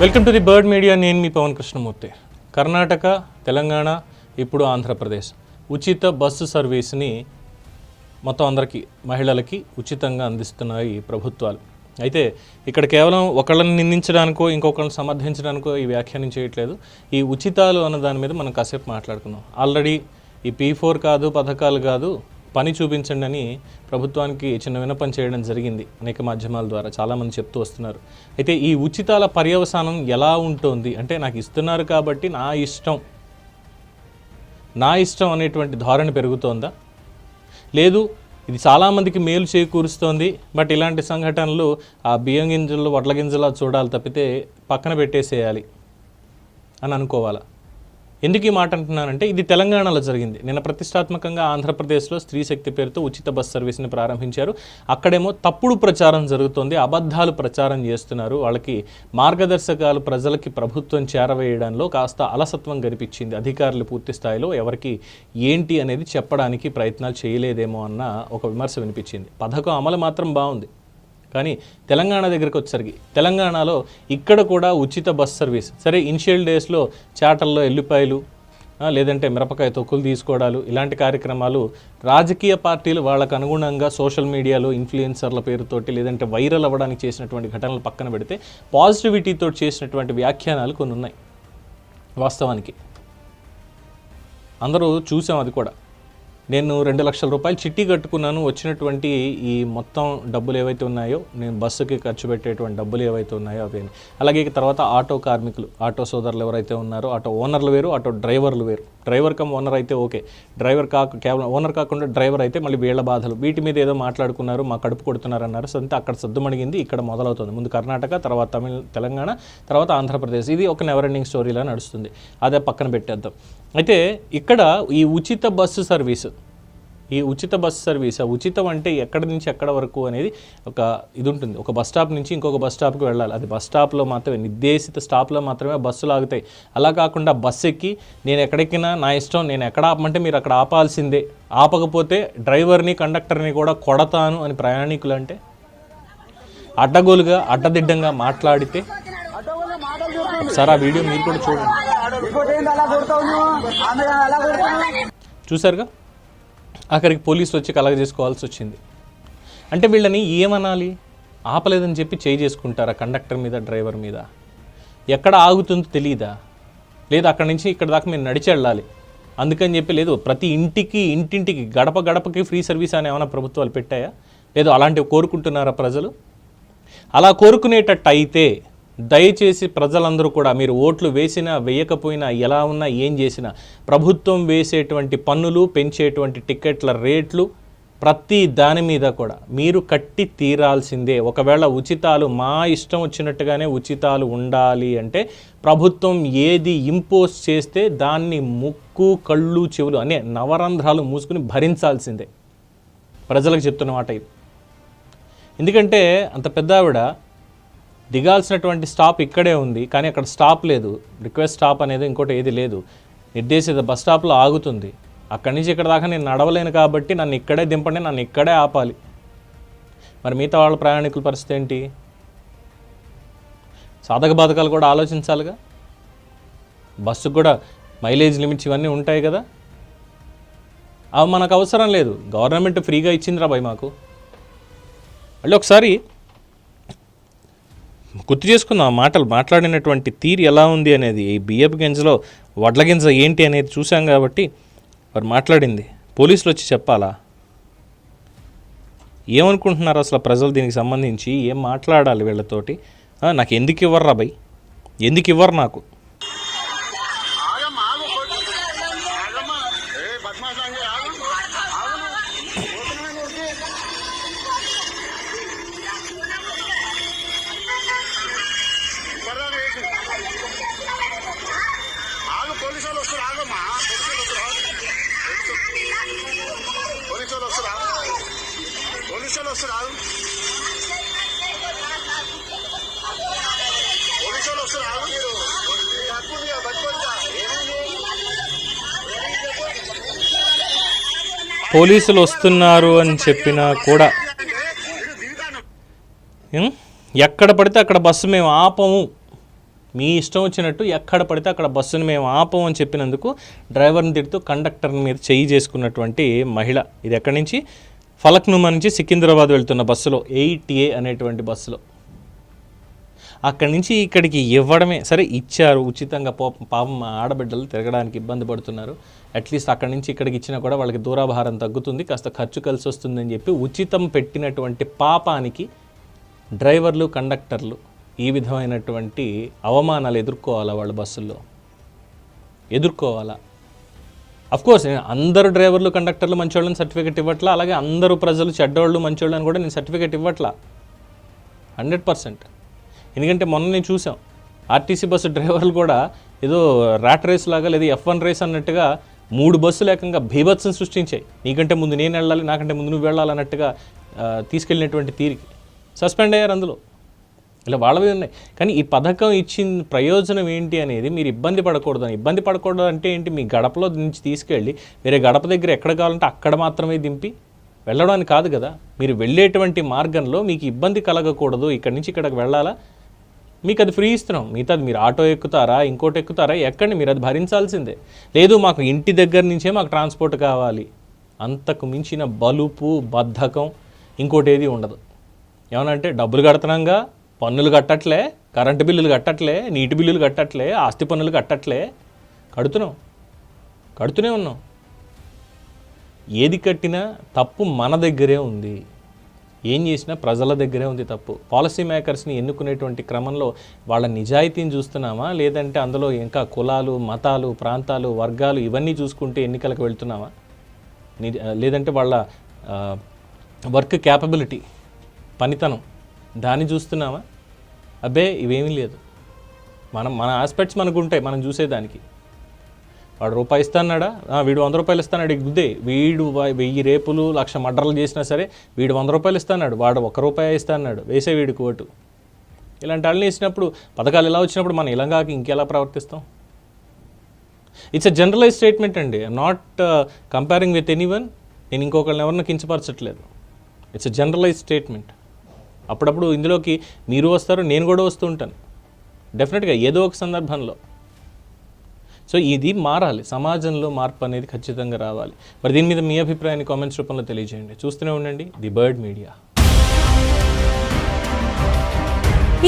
Welcome to the bird media నేను మీ పవన్ కృష్ణమూర్తి. కర్ణాటక తెలంగాణ ఇప్పుడు ఆంధ్రప్రదేశ్. ఉచిత బస్సు సర్వీస్ని మొత్తం అందరికీ మహిళలకి ఉచితంగా అందిస్తున్నాయి ఈ ప్రభుత్వాలు. అయితే ఇక్కడ కేవలం ఒకళ్ళని నిందించడానికో ఇంకొకళ్ళని సమర్థించడానికో ఈ వ్యాఖ్యానం చేయట్లేదు. ఈ ఉచితాలు అన్న దాని మీద మనం కాసేపు మాట్లాడుకుందాం. ఆల్రెడీ ఈ పీ ఫోర్ కాదు పథకాలు కాదు పని చూపించండి అని ప్రభుత్వానికి చిన్న వినపం చేయడం జరిగింది అనేక మాధ్యమాల ద్వారా చాలామంది చెప్తూ వస్తున్నారు. అయితే ఈ ఉచితాల పర్యవసానం ఎలా ఉంటుంది? అంటే నాకు ఇస్తున్నారు కాబట్టి నా ఇష్టం. నా ఇష్టం అనేటువంటి ధోరణి పెరుగుతోందా? లేదు ఇది చాలామందికి మేలు చేకూరుస్తోంది బట్ ఇలాంటి సంఘటనలు ఆ బియ్యం గింజలు వడ్ల గింజలా చూడాలి తప్పితే పక్కన పెట్టేసేయాలి అని అనుకోవాలా? ఎందుకు ఈ మాట అంటున్నానంటే ఇది తెలంగాణలో జరిగింది. నిన్న ప్రతిష్టాత్మకంగా ఆంధ్రప్రదేశ్లో స్త్రీ శక్తి పేరుతో ఉచిత బస్ సర్వీస్ని ప్రారంభించారు. అక్కడేమో తప్పుడు ప్రచారం జరుగుతోంది అబద్ధాలు ప్రచారం చేస్తున్నారు. వాళ్ళకి మార్గదర్శకాలు ప్రజలకి ప్రభుత్వం చేరవేయడంలో కాస్త అలసత్వం కనిపించింది అధికారులు పూర్తి స్థాయిలో ఎవరికి ఏంటి అనేది చెప్పడానికి ప్రయత్నాలు చేయలేదేమో అన్న ఒక విమర్శ వినిపించింది. పథకం అమలు మాత్రం బాగుంది. కానీ తెలంగాణ దగ్గరికి వచ్చేసరికి తెలంగాణలో ఇక్కడ కూడా ఉచిత బస్ సర్వీస్. సరే ఇనిషియల్ డేస్లో చాటల్లో ఎల్లిపాయలు లేదంటే మిరపకాయ తొక్కులు తీసుకోవడాలు ఇలాంటి కార్యక్రమాలు రాజకీయ పార్టీలు వాళ్ళకు అనుగుణంగా సోషల్ మీడియాలో ఇన్ఫ్లుయెన్సర్ల పేరుతోటి లేదంటే వైరల్ అవ్వడానికి చేసినటువంటి ఘటనలు పక్కన పెడితే పాజిటివిటీతో చేసినటువంటి వ్యాఖ్యానాలు కొన్ని ఉన్నాయి వాస్తవానికి. అందరూ చూసాం అది కూడా. నేను రెండు లక్షల రూపాయలు చిట్టి కట్టుకున్నాను. వచ్చినటువంటి ఈ మొత్తం డబ్బులు ఏవైతే ఉన్నాయో నేను బస్సుకి ఖర్చు పెట్టేటువంటి డబ్బులు ఏవైతే ఉన్నాయో అవి. అలాగే తర్వాత ఆటో కార్మికులు ఆటో సోదరులు ఎవరైతే ఉన్నారో ఆటో ఓనర్లు వేరు ఆటో డ్రైవర్లు వేరు. డ్రైవర్ కమ్ ఓనర్ అయితే ఓకే. డ్రైవర్ కాక కేవలం ఓనర్ కాకుండా డ్రైవర్ అయితే మళ్ళీ వీళ్ళ బాధలు. వీటి మీద ఏదో మాట్లాడుకున్నారు మా కడుపు కొడుతున్నారు అన్నారు సో అంతే అక్కడ సద్దుమణిగింది ఇక్కడ మొదలవుతుంది. ముందు కర్ణాటక తర్వాత తమిళ తెలంగాణ తర్వాత ఆంధ్రప్రదేశ్. ఇది ఒక నెవర్ ఎండింగ్ స్టోరీలా నడుస్తుంది. అదే పక్కన పెట్టేద్దాం. అయితే ఇక్కడ ఈ ఉచిత బస్సు సర్వీసు ఈ ఉచిత బస్సు సర్వీస్ ఉచితం అంటే ఎక్కడి నుంచి ఎక్కడ వరకు అనేది ఒక ఇది ఉంటుంది. ఒక బస్ స్టాప్ నుంచి ఇంకొక బస్ స్టాప్కి వెళ్ళాలి. అది బస్ స్టాప్లో మాత్రమే నిర్దేశిత స్టాప్లో మాత్రమే బస్సులు ఆగుతాయి. అలా కాకుండా బస్సు ఎక్కి నేను ఎక్కడెక్కినా నా ఇష్టం నేను ఎక్కడ ఆపమంటే మీరు అక్కడ ఆపాల్సిందే. ఆపకపోతే డ్రైవర్ని కండక్టర్ని కూడా కొడతాను అని ప్రయాణికులు అంటే అడ్డగోలుగా అడ్డదిడ్డంగా మాట్లాడితే సార్ ఆ వీడియో మీరు కూడా చూడండి. చూసారుగా? అక్కడికి పోలీసులు వచ్చి కలగ చేసుకోవాల్సి వచ్చింది. అంటే వీళ్ళని ఏమనాలి? ఆపలేదని చెప్పి చేయి చేసుకుంటారా కండక్టర్ మీద డ్రైవర్ మీద? ఎక్కడ ఆగుతుందో తెలియదా లేదు అక్కడి నుంచి ఇక్కడ దాకా మీరు నడిచి వెళ్ళాలి. అందుకని చెప్పి లేదు ప్రతి ఇంటికి ఇంటింటికి గడప గడపకి ఫ్రీ సర్వీస్ అని ఏమైనా ప్రభుత్వాలు పెట్టాయా? లేదు అలాంటివి కోరుకుంటున్నారా ప్రజలు? అలా కోరుకునేటట్టు అయితే దయచేసి ప్రజలందరూ కూడా మీరు ఓట్లు వేసినా వేయకపోయినా ఎలా ఉన్నా ఏం చేసినా ప్రభుత్వం వేసేటువంటి పన్నులు పెంచేటువంటి టికెట్ల రేట్లు ప్రతి దాని మీద కూడా మీరు కట్టి తీరాల్సిందే. ఒకవేళ ఉచితాలు మా ఇష్టం వచ్చినట్టుగానే ఉచితాలు ఉండాలి అంటే ప్రభుత్వం ఏది ఇంపోజ్ చేస్తే దాన్ని ముక్కు కళ్ళు చెవులు అనే నవరంధ్రాలు మూసుకుని భరించాల్సిందే. ప్రజలకు చెప్తున్న మాట ఇది. ఎందుకంటే అంత పెద్ద ఆవిడ దిగాల్సినటువంటి స్టాప్ ఇక్కడే ఉంది కానీ అక్కడ స్టాప్ లేదు. రిక్వెస్ట్ స్టాప్ అనేది ఇంకోటి ఏది లేదు. నిర్దేశిత బస్ స్టాప్లో ఆగుతుంది. అక్కడి నుంచి ఇక్కడ దాకా నేను నడవలేను కాబట్టి నన్ను ఇక్కడే దింపండి నన్ను ఇక్కడే ఆపాలి. మరి మిగతా వాళ్ళ ప్రయాణికుల పరిస్థితి ఏంటి? సాధక బాధకాలు కూడా ఆలోచించాలిగా? బస్సుకు కూడా మైలేజ్ లిమిట్స్ ఇవన్నీ ఉంటాయి కదా? అవి మనకు అవసరం లేదు. గవర్నమెంట్ ఫ్రీగా ఇచ్చిందిరా భయ్ మాకు. మళ్ళీ ఒకసారి గుర్తు చేసుకుందాం ఆ మాటలు మాట్లాడినటువంటి తీరు ఎలా ఉంది అనేది ఈ బియ్యపు గింజలో వడ్ల గింజ ఏంటి అనేది చూసాం కాబట్టి వారు మాట్లాడింది. పోలీసులు వచ్చి చెప్పాలా? ఏమనుకుంటున్నారు అసలు ప్రజలు దీనికి సంబంధించి? ఏం మాట్లాడాలి వీళ్ళతోటి? నాకు ఎందుకు ఇవ్వర్రా భయ్ ఎందుకు ఇవ్వరు నాకు? పోలీసు వాళ్ళు వస్తారు వస్తారు మీరు హక్కు పోలీసులు వస్తున్నారు అని చెప్పినా కూడా. ఎక్కడ పడితే అక్కడ బస్సు మేము ఆపము. మీ ఇష్టం వచ్చినట్టు ఎక్కడ పడితే అక్కడ బస్సును మేము ఆపం అని చెప్పినందుకు డ్రైవర్ని తిడుతూ కండక్టర్ని మీద చెయ్యి చేసుకున్నటువంటి మహిళ. ఇది ఎక్కడి నుంచి? ఫలక్నుమా నుంచి సికింద్రాబాద్ వెళ్తున్న బస్సులో ఎయిట్ ఏ అనేటువంటి బస్సులో. అక్కడి నుంచి ఇక్కడికి ఇవ్వడమే. సరే ఇచ్చారు. ఉచితంగా పో పాపం మా ఆడబిడ్డలు తిరగడానికి ఇబ్బంది పడుతున్నారు. అట్లీస్ట్ అక్కడి నుంచి ఇక్కడికి ఇచ్చినా కూడా వాళ్ళకి దూరాభారం తగ్గుతుంది. కాస్త ఖర్చు కలిసి వస్తుందని చెప్పి ఉచితం పెట్టినటువంటి పాపానికి డ్రైవర్లు కండక్టర్లు ఈ విధమైనటువంటి అవమానాలు ఎదుర్కోవాలా వాళ్ళ బస్సుల్లో? ఎదుర్కోవాలా? కోర్స్ అందరు డ్రైవర్లు కండక్టర్లు మంచోళ్ళని సర్టిఫికేట్ ఇవ్వట్లా అలాగే అందరూ ప్రజలు చెడ్డోళ్ళు మంచోళ్ళని కూడా నేను సర్టిఫికేట్ ఇవ్వట్లా. Hundred percent. ఎందుకంటే మొన్న నేను చూసాం ఆర్టీసీ బస్సు డ్రైవర్లు కూడా ఏదో ర్యాట్ రేస్ లాగా లేదా ఎఫ్ వన్ రేస్ అన్నట్టుగా మూడు బస్సులు ఏకంగా భీభత్సం సృష్టించాయి. నీకంటే ముందు నేను వెళ్ళాలి నాకంటే ముందు నువ్వు వెళ్ళాలన్నట్టుగా తీసుకెళ్ళినటువంటి తీరికి. సస్పెండ్ అయ్యారు అందులో. ఇలా వాళ్ళవి ఉన్నాయి. కానీ ఈ పథకం ఇచ్చిన ప్రయోజనం ఏంటి అనేది మీరు ఇబ్బంది పడకూడదు ఇబ్బంది పడకూడదు అంటే ఏంటి? మీ గడపలో నుంచి తీసుకెళ్ళి వేరే గడప దగ్గర ఎక్కడ కావాలంటే అక్కడ మాత్రమే దింపి వెళ్ళడానికి కాదు కదా. మీరు వెళ్ళేటువంటి మార్గంలో మీకు ఇబ్బంది కలగకూడదు. ఇక్కడి నుంచి ఇక్కడికి వెళ్ళాలా? మీకు అది ఫ్రీ ఇస్తున్నాం. మిగతాది మీరు ఆటో ఎక్కుతారా? ఇంకోటి ఎక్కుతారా? ఎక్కండి. మీరు అది భరించాల్సిందే. లేదు మాకు ఇంటి దగ్గర నుంచే మాకు ట్రాన్స్పోర్ట్ కావాలి. అంతకు మించిన బలుపు బద్ధకం ఇంకోటి ఏది ఉండదు. ఏమనంటే డబ్బులు కడుతున్నాంగా పన్నులు కట్టట్లే కరెంటు బిల్లులు కట్టట్లే నీటి బిల్లులు కట్టట్లే ఆస్తి పన్నులు కట్టట్లే. కడుతున్నాం. కడుతూనే ఉన్నాం. ఏది కట్టినా తప్పు మన దగ్గరే ఉంది. ఏం చేసినా ప్రజల దగ్గరే ఉంది తప్పు. పాలసీ మేకర్స్ని ఎన్నుకునేటువంటి క్రమంలో వాళ్ళ నిజాయితీని చూస్తున్నామా? లేదంటే అందులో ఇంకా కులాలు మతాలు ప్రాంతాలు వర్గాలు ఇవన్నీ చూసుకుంటే ఎన్నికలకు వెళ్తున్నామా? ని- లేదంటే వాళ్ళ వర్క్ క్యాపబిలిటీ పనితనం. దాన్ని చూస్తున్నామా అబ్బే ఇవేమీ లేదు. మనం మన ఆస్పెక్ట్స్ మనకు ఉంటాయి మనం చూసేదానికి. వాడు రూపాయి ఇస్తాన్నాడా? వీడు వంద రూపాయలు ఇస్తాడు గుద్దే. వీడు వెయ్యి రేపులు లక్ష మడ్రలు చేసినా సరే వీడు వంద రూపాయలు ఇస్తాన్నాడు. వాడు ఒక రూపాయి ఇస్తాన్నాడు. వేసే వీడికి ఓటు ఇలాంటి వాళ్ళని వేసినప్పుడు పథకాలు ఇలా వచ్చినప్పుడు మనం ఇలాగాకి ఇంకెలా ప్రవర్తిస్తాం? ఇట్స్ ఎ జనరలైజ్ స్టేట్మెంట్ అండి. నాట్ కంపేరింగ్ విత్ ఎనీవన్ నేను ఇంకొకరిని ఎవరిని కించపరచట్లేదు. ఇట్స్ ఎ జనరలైజ్ స్టేట్మెంట్ అప్పుడప్పుడు ఇందులోకి మీరు వస్తారు నేను కూడా వస్తూ ఉంటాను. డెఫినెట్గా ఏదో ఒక సందర్భంలో. సో ఇది మారాలి. సమాజంలో మార్పు అనేది ఖచ్చితంగా రావాలి. మరి దీని మీద మీ అభిప్రాయాన్ని కామెంట్స్ రూపంలో తెలియజేయండి. చూస్తూనే ఉండండి. The bird media.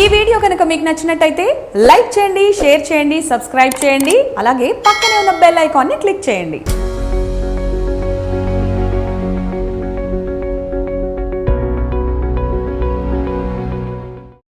ఈ వీడియో కనుక మీకు నచ్చినట్టయితే లైక్ చేయండి షేర్ చేయండి సబ్స్క్రైబ్ చేయండి. అలాగే పక్కనే ఉన్న బెల్ ఐకాన్ని క్లిక్ చేయండి.